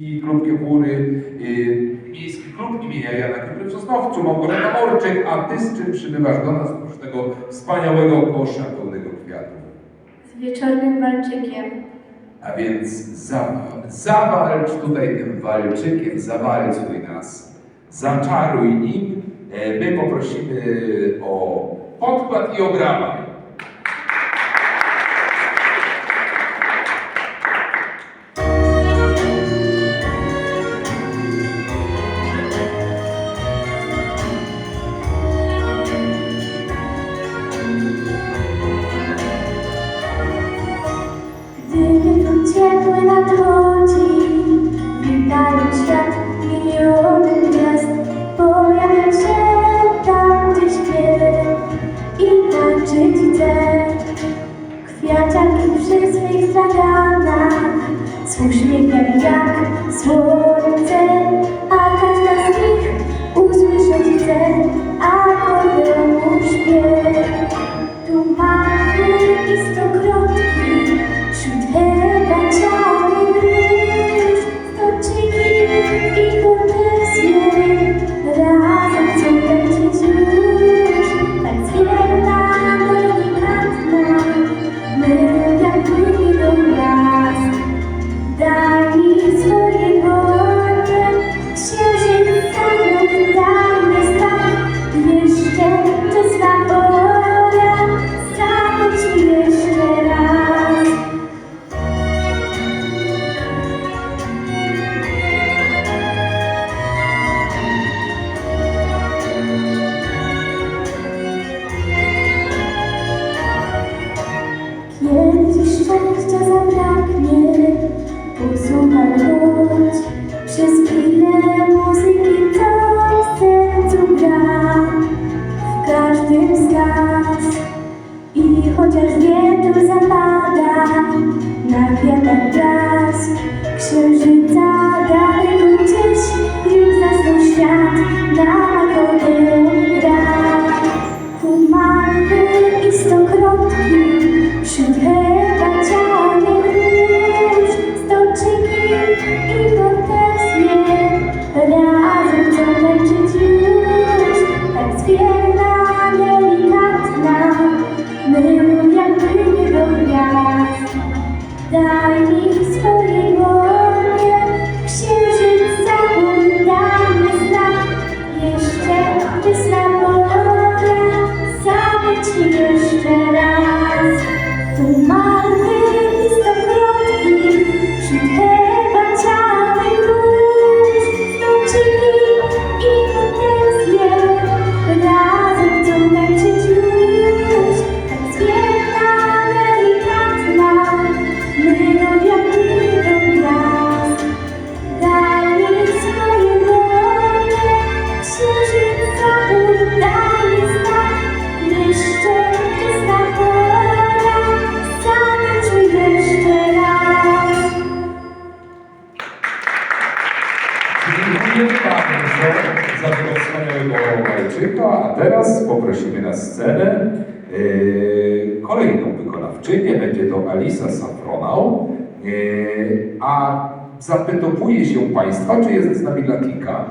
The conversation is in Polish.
i Klub Kiepury, y, Miejski Klub imienia Jana Kiepury w Sosnowcu, Małgorzata Orczyk, a Ty z czym przybywasz do nas oprócz tego wspaniałego kosza pełnego kwiatów? Z wieczornym walczykiem. A więc za, zawalcz tutaj tym walczykiem, zawalcuj nas, zaczaruj nim. E, My poprosimy o podkład i obramę. Ciepły nadchodzi, witając świat miliony gwiazd, pojawia się tam, gdzie śpię i tańczyć chcę. Kwiaciarki przy swych straganach, z uśmiechem jak słońce, wieczór zapada na kwiatach blask księżyca daleko gdzieś już zasnął świat na akordeon gra. Tu mamy i stokrotki wśród herbacianych róż, stoczyki i stokrotki, walczyka, a teraz poprosimy na scenę yy, kolejną wykonawczynię, będzie to Alisa Safronał, yy, a zapytowuje się Państwa, czy jest z nami Latika.